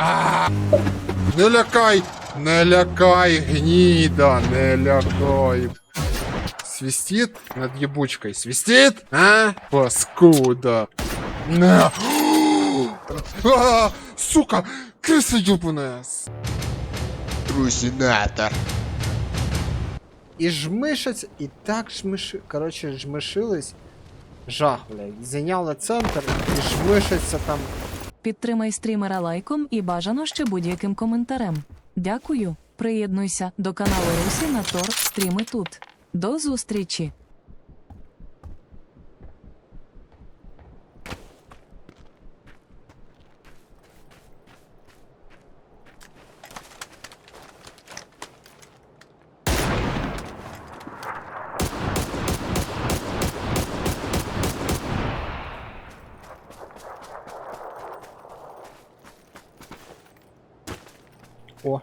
А! Не лякай! Не лякай, гніда, не лякай. Свистит над ебучкой. Свистит? А? Паскуда. На. А, сука! Крыса ёбаная! Трусинатор. І жмишаться, і так жмиши. Короче, жмишились. Жах, блядь. Зайняли центр і жмишаться там. Підтримай стрімера лайком і бажано ще будь-яким коментарем. Дякую. Приєднуйся до каналу Русі на Тор стріми тут. До зустрічі! О.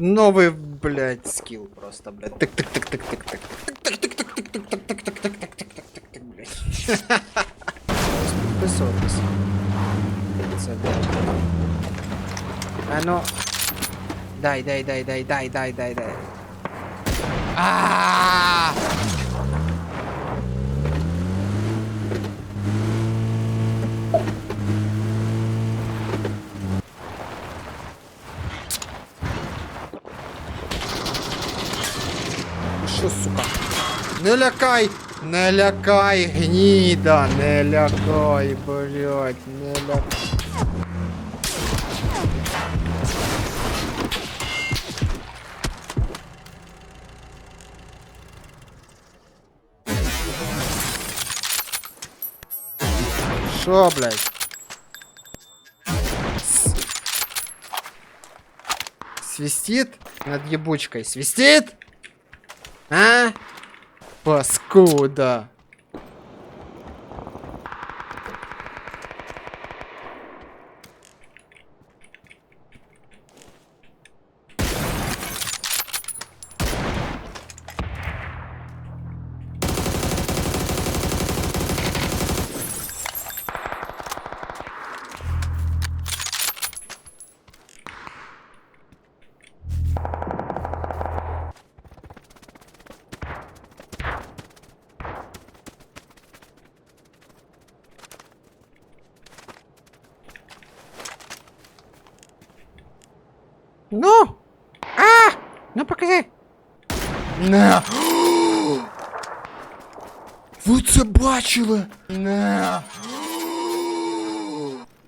Новый, блядь, скилл просто, блядь. Так, так, так, так, так, так, так, так, так, так, так, так, так, так, так, так, так, так, так, блядь. А ну. Дай, дай, дай, дай, дай, дай, дай, дай. А! Що, сука? Не лякай! Не лякай, гніда! Не лякай, блядь, не лякай. Шо, блядь? Свистит над ебучкой? Свистит? Hã? Pascuda. Ну! А! Ну покажи! На! Ви це бачили? На!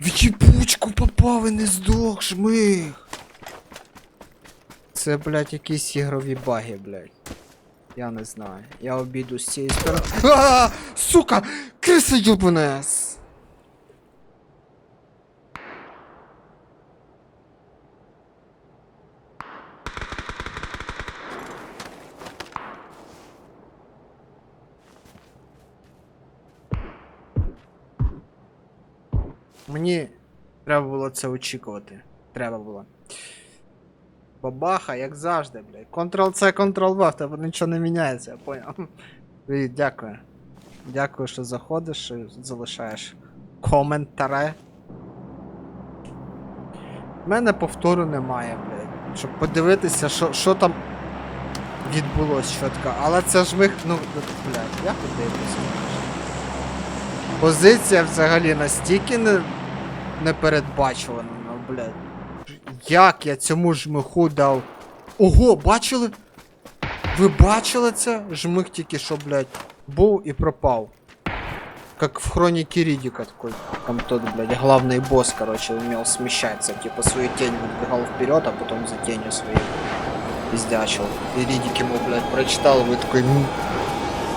В їбучку попав і не здох, жмих! Це, блядь, якісь ігрові баги, блядь. Я не знаю. Я обійду з цієї сторони. А! Сука! Криса ёбаная! Мені треба було це очікувати. Треба було. Бабаха, як завжди, блядь. Ctrl-C, Ctrl-V, тебе нічого не міняється, я поняв. Дякую. Дякую, що заходиш і залишаєш коментари. У мене повтору немає, блядь. Щоб подивитися, що, що там відбулось чітко. Але це ж ми. Ну, блядь, як подивитися? Позиція взагалі настільки не, непередбачувана, ну, блядь. Як я цьому жмиху дав. Ого, бачили? Ви бачили це? Жмих тільки що, блядь, був і пропав. Как в хронике Ридика такой. Там тот, блядь, главный босс, короче, умел смещаться. Типа свою тень выдвигал вперед, а потом за тенью своей пиздячил. И Ридик ему, блядь, прочитал, вы такой, «М».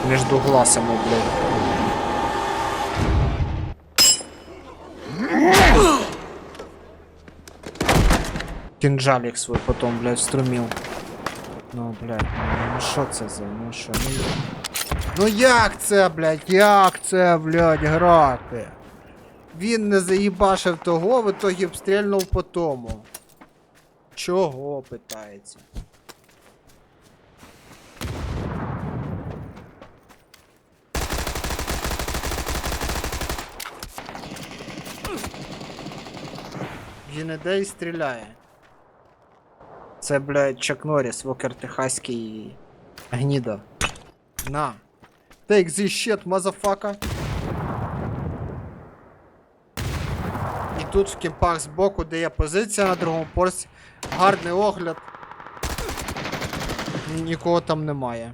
между глаз ему, блядь. Кинжалик свой потом, блядь, струмил. Ну, блядь, ну, ну що це за, ну що, ну... Ну як це, блядь, як це, блядь, грати? Він не заїбашив того, в итогі обстрільнув по тому. Чого, питається? Він іде і стріляє. Це, блядь, Чак Норріс, Вокер Техаський гніда. На. Take this shit, мазафака. І тут в кімпах збоку, де є позиція на другому порсі, гарний огляд. Нікого там немає.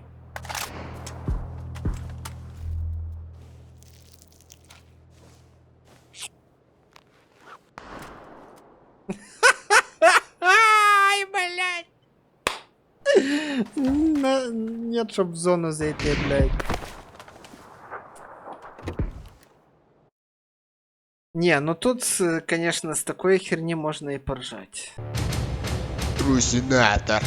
Нет, щоб в зону зайти, блядь. Не, ну тут, э, конечно, с такой херни можно и поржать. Русинатор.